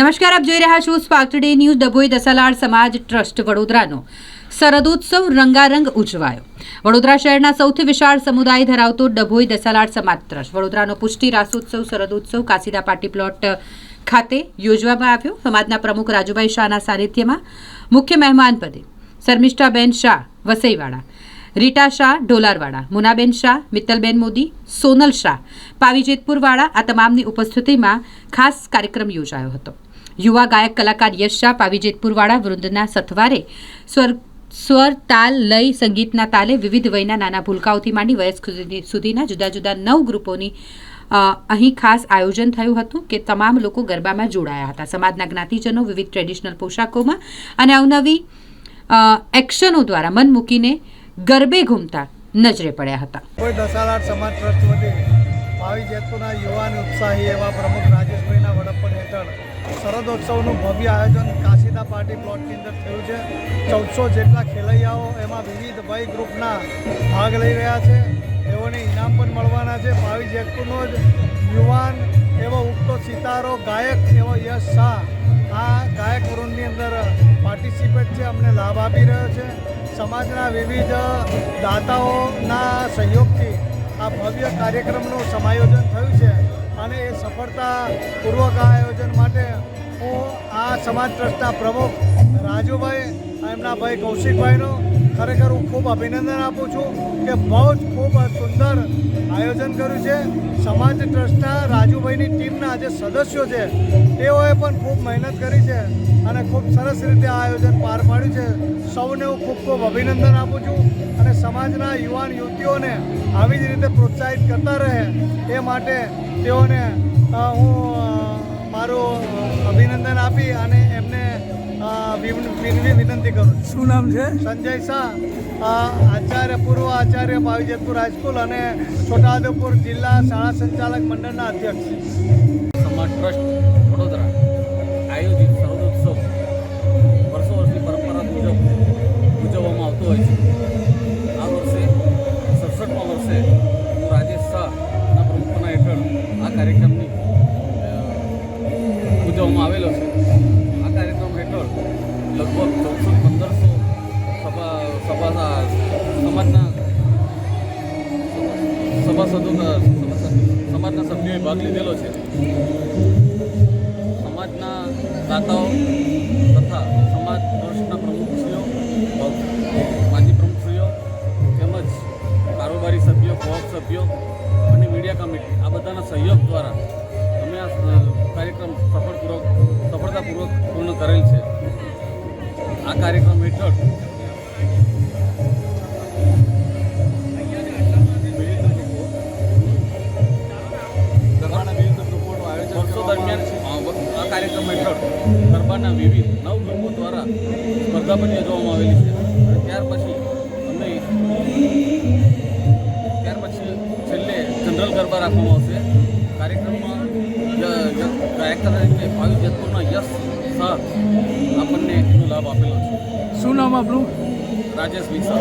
નમસ્કાર, આપ જોઈ રહ્યા છો spark today news, Dabhoi Dasalad સમાજ ટ્રસ્ટ વડોદરાનો. શરદોત્સવ રંગારંગ ઉજવાયો. વડોદરા શહેરના સૌથી વિશાળ સમુદાય ધરાવતો ડભોઈ દસાલાડ સમાજ ટ્રસ્ટ. વડોદરાનો પુષ્ટિ રાસોત્સવ, શરદોત્સવ કાસીદા પાટી પ્લોટ ખાતે યોજવામાં આવ્યો. સમાજના પ્રમુખ રાજુભાઈ શાહના સાનિધ્યમાં મુખ્ય મહેમાન પદે શર્મિષ્ઠાબેન શાહ વસઈવાડા, રીટા શાહ ઢોલારવાડા, મુનાબેન શાહ, મિત્તલબેન મોદી, સોનલ શાહ, પાવીજેતપુરવાળા આ તમામની ઉપસ્થિતિમાં ખાસ કાર્યક્રમ યોજાયો હતો. યુવા ગાયક કલાકાર યશ શાહ પાવી જેતપુરવાળા વૃંદના સથવારે સ્વર સ્વર તાલ લય સંગીતના તાલે વિવિધ વયના નાના ભૂલકાઓથી માંડી વયસ્ક સુધીના જુદા જુદા નવ ગ્રુપોની અહીં ખાસ આયોજન થયું હતું કે તમામ લોકો ગરબામાં જોડાયા હતા. સમાજના જ્ઞાતિજનો વિવિધ ટ્રેડિશનલ પોશાકોમાં અને અવનવી એક્શનો દ્વારા મન મૂકીને ગરબે ઘૂમતા નજરે પડ્યા હતા. કોઈ દસાલાટ સમાજ ટ્રસ્ટ વતી ભાવિ જેતપુરના યુવાન ઉત્સાહી એવા પ્રમુખ રાજેશભાઈના વડપણ હેઠળ શરદોત્સવનું ભવ્ય આયોજન કાશીદા પાર્ટી પ્લોટની અંદર થયું છે. ચૌદસો જેટલા ખેલૈયાઓ એમાં વિવિધ વય ગ્રુપના ભાગ લઈ રહ્યા છે. તેઓને ઇનામ પણ મળવાના છે. ભાવિ જેતપુરનો જ યુવાન એવો ઉગતો સિતારો, ગાયક એવો યશ શાહ. આ ગાયક વૃંદની અંદર પાર્ટિસિપેટ છે, અમને લાભ આપી રહ્યો છે. સમાજના વિવિધ દાતાઓના સહયોગથી આ ભવ્ય કાર્યક્રમનું સમાયોજન થયું છે. અને એ સફળતાપૂર્વક આ આયોજન માટે હું આ સમાજ ટ્રસ્ટના પ્રમુખ રાજુભાઈ એમના ભાઈ કૌશિકભાઈનો ખરેખર હું ખૂબ અભિનંદન આપું છું કે બહુ જ ખૂબ સુંદર આયોજન કર્યું છે. સમાજ ટ્રસ્ટના રાજુભાઈની ટીમના જે સદસ્યો છે, તેઓએ પણ ખૂબ મહેનત કરી છે અને ખૂબ સરસ રીતે આ આયોજન પાર પાડ્યું છે. સૌને હું ખૂબ ખૂબ અભિનંદન આપું છું. અને સમાજના યુવાન યુવતીઓને આવી જ રીતે પ્રોત્સાહિત કરતા રહે એ માટે તેઓને હું મારું અભિનંદન આપી અને એમને વિનવી વિનંતી કરું શું નામ છે? સંજય શાહ આચાર્ય પૂર્વ આચાર્ય ભાવીજતપુર હાઈસ્કૂલ અને છોટાઉદેપુર જિલ્લા શાળા સંચાલક મંડળના અધ્યક્ષ. સમાજ ટ્રસ્ટ વડોદરા. ઉજવવામાં આવેલો છે. આ કાર્યક્રમ હેઠળ લગભગ ચૌદસો પંદરસો સભા સભા સમાજના સભાસદોના સમાજના સભ્યોએ ભાગ લીધેલો છે. સમાજના દાતાઓ તથા સમાજ ટ્રસ્ટના પ્રમુખશ્રીઓ માજી પ્રમુખશ્રીઓ તેમજ કારોબારી સભ્યો કોપ સભ્યો અને મીડિયા કમિટી આ બધાના સહયોગ દ્વારા કાર્યક્રમ સફળપૂર્વક, સફળતાપૂર્વક પૂર્ણ કરેલ છે. આ કાર્યક્રમ હેઠળ વર્ષો દરમિયાન આ કાર્યક્રમ હેઠળ ગરબાના વિવિધ નવ ગ્રુપો દ્વારા સ્પર્ધા પણ યોજવામાં આવેલી છે. અને ત્યાર પછી અમે ત્યાર પછી છેલ્લે જનરલ ગરબા રાખવામાં આવશે. કાર્યક્રમમાં ગાયક તરીકે ભાવિ જેતપુરના યશ સર આપણને એનો લાભ આપેલો છે. શું નામ આપણું રાજેશ વિસા